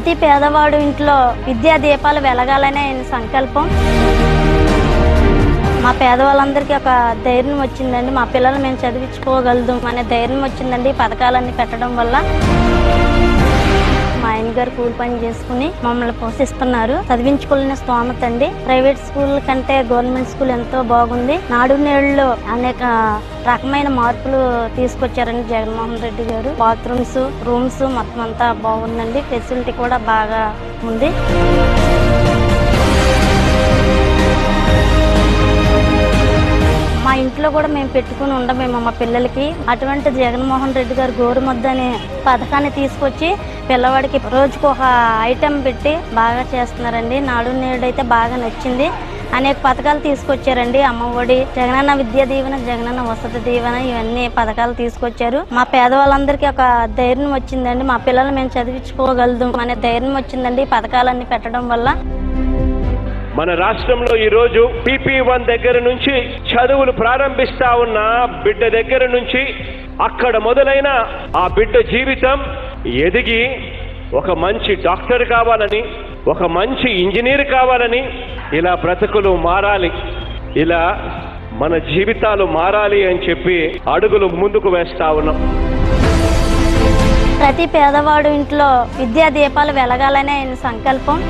ప్రతి పేదవాడు ఇంట్లో విద్యా దీపాలు వెలగాలనే ఆయన సంకల్పం. మా పేదవాళ్ళందరికీ ఒక ధైర్యం వచ్చిందండి. మా పిల్లలు మేము చదివించుకోగలదు అనే ధైర్యం వచ్చిందండి ఈ పథకాలన్నీ పెట్టడం వల్ల. గారు కూలి పని చేసుకుని మమ్మల్ని పోషిస్తున్నారు. చదివించుకోలేని స్తోమత అండి. ప్రైవేట్ స్కూల్ కంటే గవర్నమెంట్ స్కూల్ ఎంతో బాగుంది. నాడు నేడులో అనేక రకమైన మార్పులు తీసుకొచ్చారండి జగన్మోహన్ రెడ్డి గారు. బాత్రూమ్స్ రూమ్స్ మొత్తం అంతా బాగుందండి. ఫెసిలిటీ కూడా బాగా ఉంది. ఇంట్లో కూడా మేము పెట్టుకుని ఉండమేమో మా పిల్లలకి. అటువంటి జగన్మోహన్ రెడ్డి గారు గోరుముద్ద అనే పథకాన్ని తీసుకొచ్చి పిల్లవాడికి రోజుకు ఒక ఐటెం పెట్టి బాగా చేస్తున్నారండి. నాడు నేడు అయితే బాగా నచ్చింది. అనేక పథకాలు తీసుకొచ్చారండి. అమ్మఒడి జగనన్న విద్యా దీవెన జగనన్న వసతి దీవెన ఇవన్నీ పథకాలు తీసుకొచ్చారు. మా పేదవాళ్ళందరికీ ఒక ధైర్యం వచ్చిందండి. మా పిల్లలు మేము చదివించుకోగలదు అనే ధైర్యం వచ్చిందండి ఈ పథకాలన్నీ పెట్టడం వల్ల. మన రాష్ట్రంలో ఈ రోజు పీపీ వన్ దగ్గర నుంచి చదువులు ప్రారంభిస్తా ఉన్న బిడ్డ దగ్గర నుంచి అక్కడ మొదలైన ఆ బిడ్డ జీవితం ఎదిగి ఒక మంచి డాక్టర్ కావాలని ఒక మంచి ఇంజనీర్ కావాలని ఇలా బ్రతుకులు మారాలి. ఇలా మన జీవితాలు మారాలి అని చెప్పి అడుగులు ముందుకు వేస్తా ఉన్నాం. ప్రతి పేదవాడు ఇంట్లో విద్యా దీపాలు వెలగాలనే ఆయన సంకల్పం.